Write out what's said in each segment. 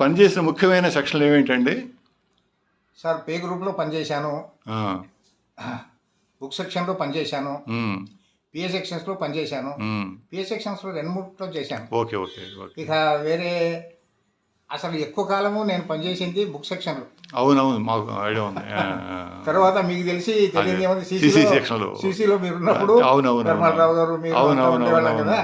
పనిచేసిన ముఖ్యమైన సెక్షన్లు ఏమేంటండి? సార్ పే గ్రూప్లో పనిచేశాను. బుక్ సెక్షన్లో పనిచేశాను. పిఏ సెక్షన్స్లో పనిచేశాను. పిఏ సెక్షన్స్లో రెండు మూడులో చేశాను. Okay okay. ఇక వేరే అసలు ఎక్కువ కాలము నేను పనిచేసింది బుక్ సెక్షన్లో అవునవును మాకు ఐడియా ఉంది. తర్వాత మీకు తెలిసి తెలియదు ఏముంది CC సీసీలో సెక్షన్లో. సీసీలో మీరు ఉన్నప్పుడు అవునవును ధర్మారావు గారు మీరు ఉండేవాళ్ళం కదా?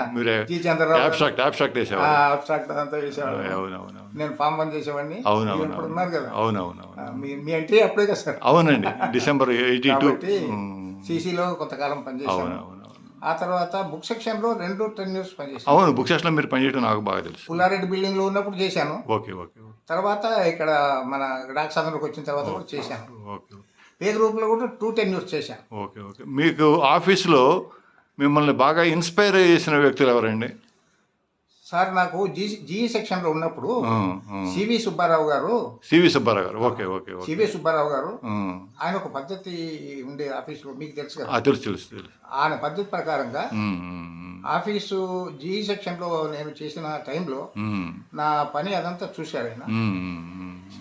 జి చంద్రరావు అబ్స్ట్రాక్ట్ అబ్స్ట్రాక్ట్ వేసేవారు abstract అంతా వేసేవాళ్ళు అవునవును నేను ఫామ్ పని చేసేవాడిని. అవును మీరు అవును ఇప్పుడు ఉన్నారు కదా? అవునవును మీ మీ ఎంట్రీ అప్పుడే కదా సార్? అవునండి డిసెంబర్ ఎయిటీ టూ. సీసీలో కొంతకాలం అవును ఆ తర్వాత బుక్ సెక్షన్లో రెండు టెన్ ఇయర్స్ పనిచేశాను. అవును బుక్ సెక్షన్లో మీరు పనిచేయడం నాకు బాగా తెలుసు. పుల్లారెడ్డి బిల్డింగ్లో ఉన్నప్పుడు చేశాను. ఓకే ఓకే తర్వాత ఇక్కడ మన డాక్ వచ్చిన తర్వాత కూడా చేశాను. ఓకే పే గ్రూప్లో కూడా టూ టెన్ ఇయర్స్ చేశాను. Okay okay. మీకు ఆఫీస్లో మిమ్మల్ని బాగా ఇన్స్పైర్ చేసిన వ్యక్తులు ఎవరండి? సార్ నాకు జీ జీ సెక్షన్లో ఉన్నప్పుడు. సివి సుబ్బారావు గారు సివి సుబ్బారావు గారు. ఓకే ఓకే సివి సుబ్బారావు గారు. ఆయన ఒక పద్ధతి ఉండే ఆఫీసులో మీకు తెలుసు కదా. తెలుసు తెలుసు ఆయన పద్ధతి ప్రకారంగా ఆఫీసు జీ సెక్షన్లో నేను చేసిన టైంలో నా పని అదంతా చూశాడు ఆయన.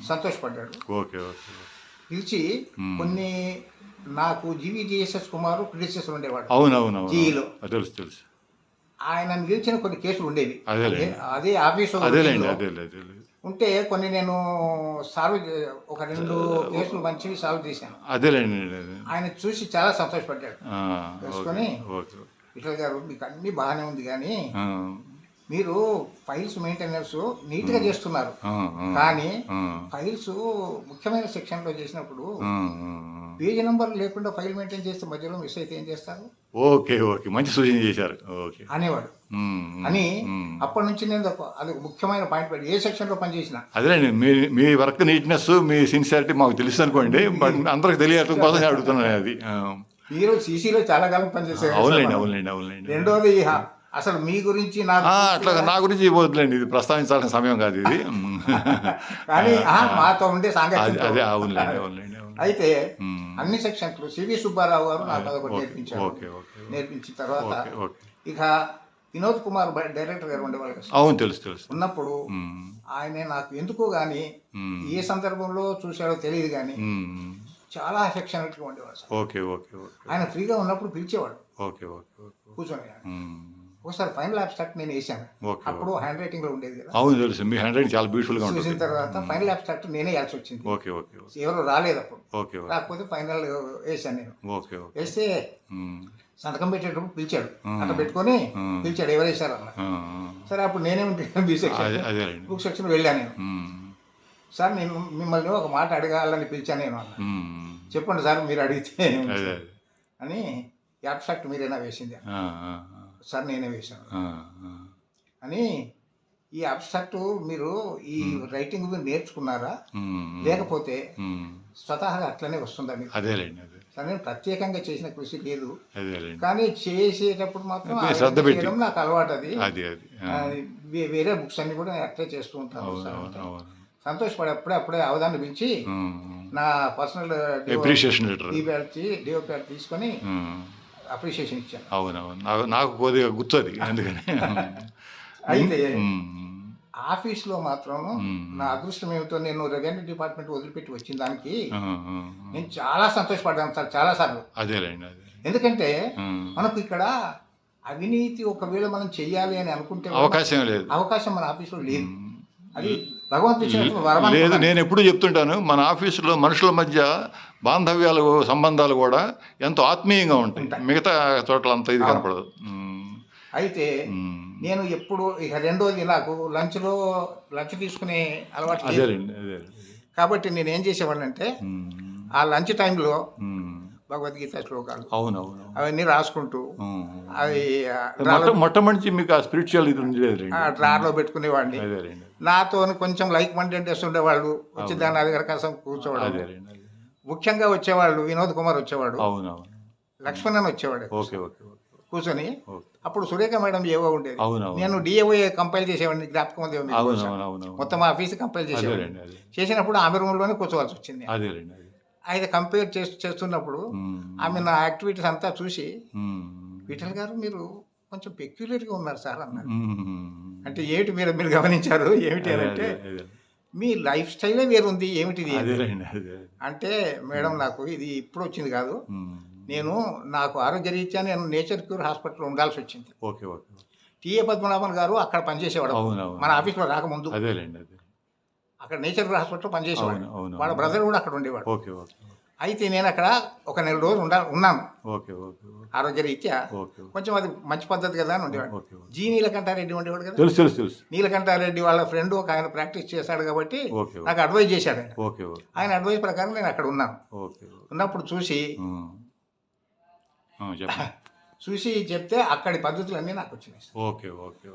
సంతోషపడ్డాడు. Okay okay. పిలిచి. కొన్ని నాకు జీవీజీఎస్ఎస్ కుమారు ప్రిడిసెసర్ ఉండేవాడు. అవునవును జీలో. తెలుసు తెలుసు. ఆయన గెలిచిన కొన్ని కేసులు ఉండేవి. అదే- ఆఫీసు ఉంటే కొన్ని నేను సాల్వ్ ఒక రెండు కేసులు మంచివి సాల్వ్ చేశాను. ఆయన చూసి చాలా సంతోషపడ్డాడు. తెలుసుకొని? విఠల్ గారు మీకు అన్ని బాగానే ఉంది కానీ మీరు ఫైల్స్ మెయింటెనెన్స్ నీట్గా చేస్తున్నారు. ఆ, ఆ, కానీ ఫైల్స్ ముఖ్యమైన సెక్షన్లో చేసినప్పుడు ఆ, ఆ. పేజీ నెంబర్ లేకుండా ఫైల్ మెయింటైన్ చేస్తే మధ్యలో మిస్ అయితే ఏం చేస్తారు? Okay okay. మంచి సూచన చేశారు. ఓకే. అనేవాడు. అని. అప్పటి నుంచి నేను అది ముఖ్యమైన పాయింట్ పెట్టి ఏ సెక్షన్లో పనిచేసిన. అదేలేండి మీ మీ వర్క్ నీట్నెస్ మీ సిన్సియారిటీ మాకు తెలుసు అనుకోండి బట్ అందరికి తెలియటం కోసం నేను అడుగుతున్నాను అది. మీరు సీసీలో చాలా కాలం అవునులేండి సార్. అవునులేండి అవునులేండి. రెండోది అసలు మీ గురించి నాకు ఆ, అట్లా నా గురించి ఇవ్వద్దులేండి ఇది ప్రస్తావించాల్సిన సమయం కాదు ఇది. కానీ మాతో ఉండే అదే సాంగత్యం అదే అవునులేండి అవునులేండి. అవును అయితే. అన్ని సెక్షన్లు సివి సుబ్బారావు గారు నాకు అదొకటి ఓకే. నేర్పించారు. నేర్పించిన తర్వాత ఇక వినోద్ కుమార్ డైరెక్టర్ గారు ఉండేవాళ్ళు. అవును తెలుసు తెలుసు. ఉన్నప్పుడు ఆయన నాకు ఎందుకో ఉమ్, ఏ సందర్భంలో చూశాడో తెలియదు కానీ ఉమ్. చాలా అఫెక్షనెట్గా ఉండేవాడు ఓకే ఓకే ఓకే. ఆయన ఫ్రీగా ఉన్నప్పుడు పిలిచేవాడు ఓకే ఓకే కూర్చొని. ఒకసారి ఫైనల్ అబ్స్ట్రాక్ట్ నేను వేసాను అప్పుడు హ్యాండ్ రైటింగ్లో ఉండేది అవును తెలుసు. మీ హ్యాండ్ రైటింగ్ చాలా బ్యూటిఫుల్గా ఉంటుంది చూసిన తర్వాత ఫైనల్ అబ్స్ట్రాక్ట్ నేనే వేయాల్సి వచ్చింది. ఓకే ఓకే ఎవరు రాలేదు అప్పుడు. ఓకే రాకపోతే ఫైనల్ వేసాను నేను. Okay okay. వేస్తే సంతకం పెట్టేటప్పుడు పిలిచాడు. అట్లా పెట్టుకొని. పిలిచాడు ఎవరు వేశారు? అన్న. సరే అప్పుడు నేనే బి ఆ. సెక్షన్ బుక్ సెక్షన్ వెళ్ళాను నేను. సార్ నేను మిమ్మల్ని ఒక మాట అడగాలని పిలిచాను నేను అన్న. చెప్పండి సార్ మీరు అడిగితే అని అబ్స్ట్రాక్ట్ మీరేనా వేసింది సార్ నేనే వేశాను. అని ఈ అబ్స్ట్రాక్ట్ మీరు ఈ రైటింగ్ మీరు నేర్చుకున్నారా? లేకపోతే. స్వతహాగా అట్లనే వస్తుందా మీకు? అదేలేండి అదే. కానీ ప్రత్యేకంగా చేసిన కృషి లేదు. కానీ చేసేటప్పుడు మాత్రం శ్రద్ధ విధంగా పెట్టి. చేయడం నాకు అలవాటు అది. వేరే బుక్స్ అన్ని కూడా నేను అట్లే చేస్తూ ఉంటాను సంతోషపడి అప్పుడే అప్పుడే అవధాన్ని పిలిచి నా పర్సనల్ డిఓపి తీసుకొని అప్రిషియేషన్ ఇచ్చాను అవును అవును నాకు నాకు కొద్దిగా గుర్తుంది అందుకని అయితే ఆఫీస్లో మాత్రం. నా అదృష్టం ఏమిటో నేను రెవెన్యూ డిపార్ట్మెంట్ వదిలిపెట్టి వచ్చిన దానికి. నేను చాలా సంతోషపడ్డాను సార్ చాలా సార్లు అదేలేండి అదే ఎందుకంటే. మనకు ఇక్కడ అవినీతి ఒకవేళ మనం చెయ్యాలి అని అనుకుంటే అవకాశం లేదు అవకాశం మన ఆఫీసులో లేదు. అది లేదు. నేను ఎప్పుడు చెప్తుంటాను మన ఆఫీసులో మనుషుల మధ్య బాంధవ్యాలు సంబంధాలు కూడా ఎంతో ఆత్మీయంగా ఉంటాయి. మిగతా చోట్ల అంత ఇది. కనపడదు అయితే. నేను ఎప్పుడు ఇక రెండోది నాకు లంచ్లో లంచ్ తీసుకునే అలవాటు కాబట్టి నేను ఏం చేసేవాడిని అంటే ఆ లంచ్ టైంలో. భగవద్గీత శ్లోకాలు అవునవును. అవన్నీ రాసుకుంటూ. అవి మొట్టమొదటి మీకు ఆ స్పిరిచువల్ ఇది డ్రాలో పెట్టుకునేవాడిని. నాతో కొంచెం లైక్ మండెంటెస్ ఉండేవాళ్ళు. వచ్చి దాని దగ్గర కాసం కూర్చోవడం. ముఖ్యంగా వచ్చేవాళ్ళు వినోద్ కుమార్ వచ్చేవాడు. అవునవును. లక్ష్మణన్ వచ్చేవాడు. ఓకే ఓకే ఓకే కూర్చొని అప్పుడు సురేఖ మేడం ఏవో ఉండేది. నేను డిఏఓఏ కంపైల్ చేసేవాడిని జ్ఞాపకం ఉంది మొత్తం ఆఫీస్ కంపైల్ చేసేవాడిని. చేసినప్పుడు ఆమె రూమ్లోనే కూర్చోవాల్సి వచ్చింది. అయితే కంపేర్ చేస్తూ చేస్తున్నప్పుడు ఆమె నా యాక్టివిటీస్ అంతా చూసి విఠల్ గారు మీరు కొంచెం పెక్యులర్గా ఉన్నారు సార్ అన్నారు. అంటే ఏమిటి మీరు మీరు గమనించారు? ఏమిటి అని అంటే. మీ లైఫ్ స్టైలే వేరుంది ఏమిటిది అదే అంటే మేడం నాకు ఇది ఇప్పుడు వచ్చింది కాదు. నేను నాకు ఆరోగ్య రీత్యా నేను నేచర్ క్యూర్ హాస్పిటల్లో ఉండాల్సి వచ్చింది. Okay okay. టిఏ పద్మనాభన్ గారు అక్కడ పనిచేసేవాడు. మన ఆఫీస్లో రాకముందు. అదేలేండి అదే. అక్కడ నేచర్ క్యూర్ హాస్పిటల్లో పనిచేసేవాడు. అవును వాళ్ళ బ్రదర్ కూడా అక్కడ ఉండేవాడు. ఓకే ఓకే అయితే నేను అక్కడ ఒక నెల రోజులు ఉండా ఉన్నాను. ఓకే ఓకే ఆరోగ్య రీత్యా ఓకే కొంచెం అది మంచి పద్ధతి కదా అని ఉండేవాడు. జీ నీలకంఠారెడ్డి ఉండేవాడు కదా. తెలుసు తెలుసు తెలుసు. నీలకంఠారెడ్డి వాళ్ళ ఫ్రెండ్ ఒక ఆయన ప్రాక్టీస్ చేశాడు కాబట్టి నాకు అడ్వైజ్ చేశాడు ఆయన. ఓకే ఆయన అడ్వైజ్ ప్రకారం నేను అక్కడ ఉన్నాను. ఓకే ఉన్నప్పుడు చూసి చూసి చెప్తే అక్కడి పద్ధతులన్నీ నాకు వచ్చినాయి. Okay okay.